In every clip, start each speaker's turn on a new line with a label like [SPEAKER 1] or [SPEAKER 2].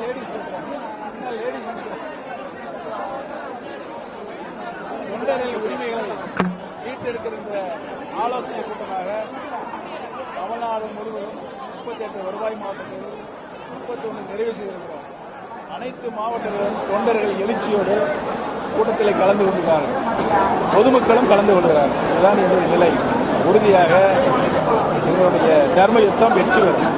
[SPEAKER 1] Ladies ladies தொண்டர்களின் உரிமைகளை மீட்டெடுக்கிற ஆலோசனை கூட்டமாக தமிழ்நாடு முழுவதும் முப்பத்தி எட்டு வருவாய் மாவட்டத்தில் முப்பத்தி ஒன்று நிறைவு செய்திருக்கிறோம் அனைத்து மாவட்டங்களும் தொண்டர்கள் எழுச்சியோடு கூட்டத்தில் கலந்து கொள்கிறார்கள் பொதுமக்களும் கலந்து கொள்கிறார்கள் இதுதான் என்னுடைய நிலை உறுதியாக எங்களுடைய தர்ம யுத்தம் வெற்றி பெறும்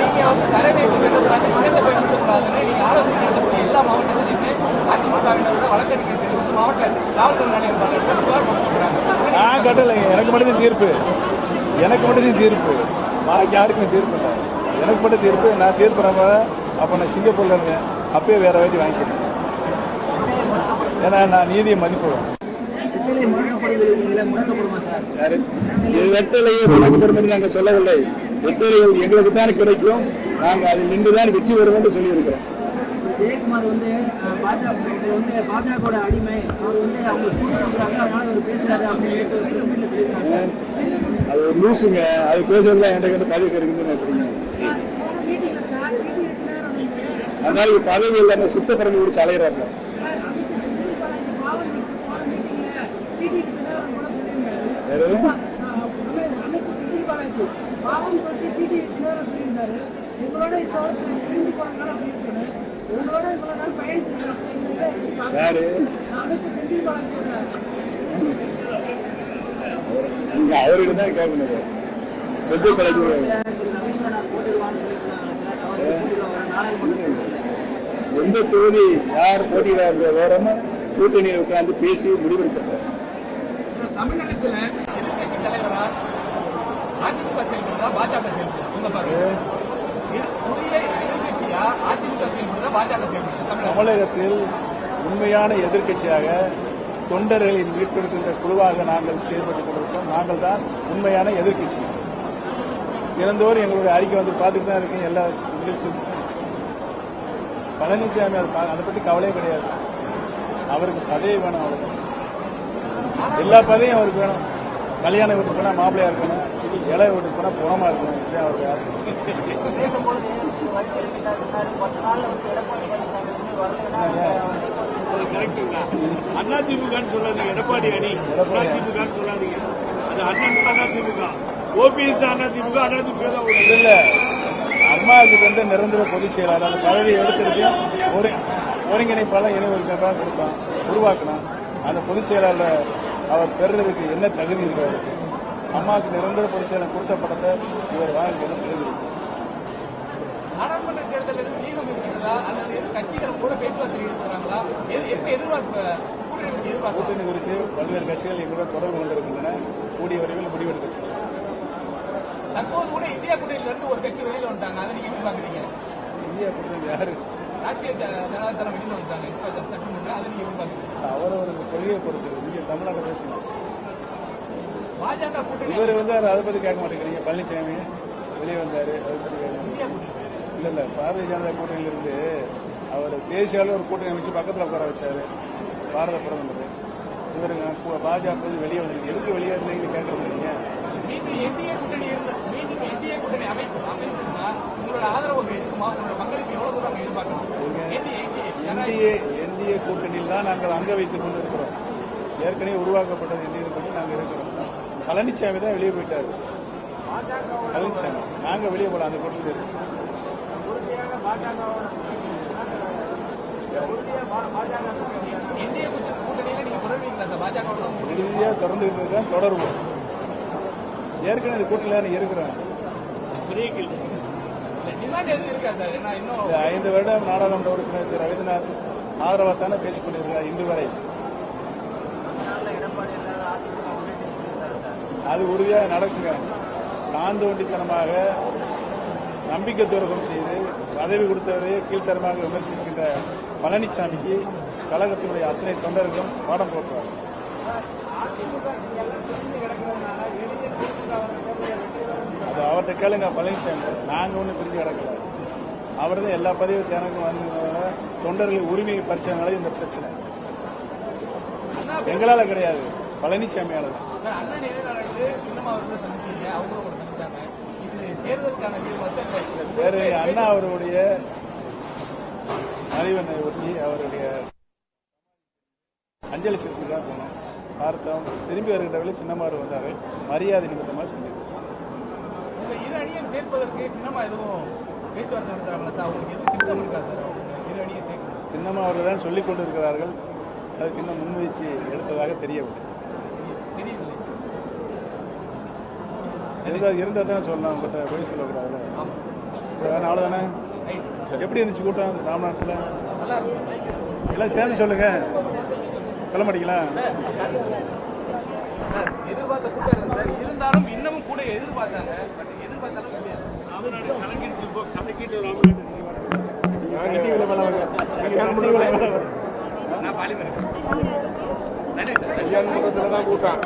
[SPEAKER 2] நீங்க வந்து தரவேசி வேண்டக்கூடாது சிறந்த பயன்படுத்தக்கூடாதுன்னு நீங்க ஆலோசனை நடத்தக்கூடிய எல்லா மாவட்டத்திலுமே அதிமுகவினர் வழக்கறிஞர்கள் வந்து மாவட்ட காவல்துறை நிலையம்
[SPEAKER 1] நான் கட்டலைங்க எனக்கு மட்டும் தீர்ப்பு. எனக்கு மட்டும் தீர்ப்பு. நாளைக்கு யாருக்குமே தீர்ப்பு இல்லை. எனக்கு மட்டும் தீர்ப்பு நான் தீர்ப்பு மாதிரி அப்போ நான் சிங்கப்பூர்ல இருந்தேன். அப்பயே வேற வாட்டி வாங்கிக்கிட்டேன் ஏன்னா நான் நீதியை
[SPEAKER 3] வெற்றிலை முடக்கப்படுவதில்லை முடக்கப்படுமா
[SPEAKER 1] நாங்கள் சொல்லவில்லை. வெற்றிலைகள் எங்களுக்கு தான் கிடைக்கும் நாங்கள் அதில் நின்றுதான் வெற்றி பெறும் என்று சொல்லியிருக்கிறோம்
[SPEAKER 3] ஜெயக்குமார் வந்து பாஜக வந்து பாஜகவோட அடிமை அவர் வந்து அவங்க கொடுக்குறாங்க அதனால அவர் பேசுறாரு அப்படின்னு சொல்லிட்டு சொல்லியிருக்காங்க
[SPEAKER 1] அது ஒரு லூசுங்க அது பேசுறதுலாம் என்கிட்ட கிட்ட பதவி இருக்குன்னு நினைக்கிறீங்க அதனால இப்ப பதவி இல்லாம சுத்தப்பரம்பு குடிச்சு அலையிறாங்க வேற எதுவும்?
[SPEAKER 3] பாவம் சொல்லி டிடி சொல்லியிருந்தாரு. உங்களோட இப்போ பிரிஞ்சு போனாங்க அப்படின்னு உங்களோட இவ்வளவு நாள் சொல்றாரு
[SPEAKER 1] நீங்க அவர்கிட்ட தான் கேட்கணும் செத்து பழகி எந்த தொகுதி யார் போட்டியிடாத விவரமா கூட்டணியில் உட்கார்ந்து பேசி முடிவெடுக்கப்படும்.
[SPEAKER 2] தமிழகத்துல அதிமுக செயல்படுதா பாஜக செயல்படுதா? உங்க பாருங்க. இது புதிய எதிர்கட்சியா? அதிமுக செயல்படுதா பாஜக செயல்படுதா?
[SPEAKER 1] தமிழகத்தில் உண்மையான எதிர்க்கட்சியாக தொண்டர்களின் மீட்பெடுக்கின்ற குழுவாக நாங்கள் செயல்பட்டுக் கொண்டிருக்கிறோம். நாங்கள் தான் உண்மையான எதிர்க்கட்சி தினந்தோறும் எங்களுடைய அறிக்கை வந்து பார்த்துட்டு தான் இருக்கீங்க எல்லா நிகழ்ச்சியும். பழனிசாமி அதை பா- அதை பத்தி கவலையே கிடையாது. அவருக்கு பதவி வேணும் அவருக்கு எல்லா பதவியும் அவருக்கு வேணும். கல்யாண வீட்டுக்கு போனா மாப்பிள்ளையா இருக்கணும் இலை வீட்டுக்கு போனா புறமா இருக்கணும் இதுதான் அவருடைய ஆசை.
[SPEAKER 3] பேசும்பொழுது வலியுறுத்தினார் பத்து நாள்ல வந்து எடப்பாடி பழனிசாமி வந்து வரலைன்னா
[SPEAKER 4] அண்ணா திமுகன்னு சொல்லாதீங்க. எடப்பாடி அணி.
[SPEAKER 1] எடப்பாடி அணி.
[SPEAKER 4] திமுகன்னு சொல்லாதீங்க. அது அண்ணன் அண்ணா திமுக ஓபிஎஸ் அண்ணா திமுக அண்ணா திமுக தான்
[SPEAKER 1] இல்ல அம்மாவுக்கு வந்து நிரந்தர பொதுச் செயலாளர். அந்த பதவியை எடுத்துட்டு ஒரு ஒருங்கிணைப்பாளர் இணை ஒருங்கிணைப்பாளர் கொடுத்தான் உருவாக்கினான். அந்த பொதுச் செயலாளர் அவர் பெறுறதுக்கு என்ன தகுதி இருக்கு அவருக்கு? அம்மாவுக்கு நிரந்தர செயலாளர் கொடுத்த படத்தை இவர் வாங்க என்ன தகுதி இருக்கு?
[SPEAKER 2] கூட்டணி
[SPEAKER 1] குறித்து பல்வேறு கட்சிகள் எங்களுடன் தொடர்பு கொண்டிருக்கின்றன. கூடிய விரைவில் முடிவெடுக்கிறது
[SPEAKER 2] தற்போது கூட இந்தியா கூட்டணியில இருந்து ஒரு கட்சி வெளியில வந்துட்டாங்க. அதை நீங்க எப்படி பாக்குறீங்க
[SPEAKER 1] இந்தியா கூட்டணி யாரு? அவரவருக்கு கொள்கையை பொறுத்தது. இங்கே தமிழ்நாட்டை பேசணும் இவர் வந்து அதை பத்தி கேட்க மாட்டேங்கிறீங்க. பழனிசாமி வெளியே வந்தாரு அதை பத்தி கேட்க மாட்டேங்கிறீங்க. இல்ல இல்ல பாரதிய ஜனதா கூட்டணியில இருந்து அவர் தேசிய அளவில் ஒரு கூட்டணி அமைச்சு பக்கத்துல உட்கார வச்சாரு. பாரத பிரதமர். இவரு பாஜக வெளியே வந்து எதுக்கு வெளியே இருந்தீங்கன்னு கேட்க மாட்டீங்க
[SPEAKER 2] மீண்டும் என்டிஏ கூட்டணி இருந்த மீண்டும் என்டிஏ கூட்டணி அமைப்பு அமைச்சிருந்தா உங்களோட ஆதரவு அங்க இருக்குமா உங்களோட பங்களிப்பு எவ்வளவு தூரம் அங்க எதிர்பார்க்கணும்? என்டிஏ
[SPEAKER 1] என்டிஏ என்டிஏ கூட்டணியில் தான் நாங்கள் அங்க வைத்துக் கொண்டிருக்கிறோம். ஏற்கனவே உருவாக்கப்பட்டது என்டிஏ கூட்டணி நாங்கள் இருக்கிறோம். பழனிசாமி தான் வெளியே போயிட்டாரு. பழனிசாமி நாங்க வெளியே போல அந்த கூட்டணியில் இருக்கோம்
[SPEAKER 2] என்டிஏ
[SPEAKER 1] தொடர்ந்து இருக்கோம் தொடருவோம். ஏற்கனவே இந்த கூட்டணியில் இருக்கிறோம் இந்த ஐந்து வருடம் நாடாளுமன்ற உறுப்பினர் திரு ரவீந்திரநாத் ஆதரவாக தானே பேசிக் கொண்டிருக்கிறார் இன்று வரை. அது உறுதியாக நடக்குங்க. தாந்தோண்டித்தனமாக நம்பிக்கை துரோகம் செய்து பதவி கொடுத்தவரையே கீழ்த்தரமாக விமர்சிக்கின்ற பழனிசாமிக்கு கழகத்தினுடைய அத்தனை தொண்டர்களும் பாடம் போட்டுவார் அது அவர்கிட்ட கேளுங்க பழனிசாமி நாங்க ஒன்றும் பிரிஞ்சு கிடக்கல. அவர் தான் எல்லா பதவி தேனக்கும் வந்ததுனால தொண்டர்கள் உரிமையை பறிச்சதுனால இந்த பிரச்சனை. எங்களால கிடையாது. பழனிசாமி தான்
[SPEAKER 2] வேறு அண்ணா அவருடைய சின்னம்மா அவர்களை சந்திச்சீங்க அவங்களும் உங்களை சந்திச்சாங்க இது தேர்தலுக்கான தீர்மானத்தை
[SPEAKER 1] வேறு அண்ணா அவருடைய மறைவனை ஒட்டி அவருடைய அஞ்சலி செலுத்தி தான் போனோம். பார்த்தோம். திரும்பி வருகின்ற வேலை சின்னமாறு வந்தார்கள் மரியாதை நிமித்தமாக
[SPEAKER 2] உங்க இரு அணியை சேர்ப்பதற்கு சின்னம்மா எதுவும் பேச்சுவார்த்தை நடத்துறாங்களா? சார் அவங்களுக்கு எதுவும் திட்டம் இருக்கா சார்? உங்க இரு அணியை சேர்க்கணும்
[SPEAKER 1] சின்னம்மா அவர்கள் தான் சொல்லிக் கொண்டிருக்கிறார்கள். அதுக்கு இன்னும் முன்முயற்சி எடுத்ததாக தெரியவில்லை.
[SPEAKER 2] தெரியவில்லை.
[SPEAKER 1] இருந்தால் இருந்தால் தானே சொல்லலாம் உங்கள்கிட்ட போய் சரி, அதனால தானே? எப்படி இருந்துச்சு கூட்டம் ராம்நாட்டில்
[SPEAKER 2] நல்லா இருக்கும்
[SPEAKER 1] எல்லாம் சேர்ந்து சொல்லுங்க. சொல்ல மாட்டீங்களா?
[SPEAKER 2] எதிர்பார்த்த கூட்டம் இருக்கு சார் இருந்தாலும் இன்னமும் கூட எதிர்பார்த்தாங்க. பட் எதிர்பார்த்தாலும் முடியாது
[SPEAKER 4] ராமநாடு கலக்கிடுச்சு இப்போ. கலக்கிட்டு ராமநாடு
[SPEAKER 2] நான் பாலிமர். நன்றி சார்.
[SPEAKER 1] கல்யாண மண்டபத்தில் தான் கூட்டம்.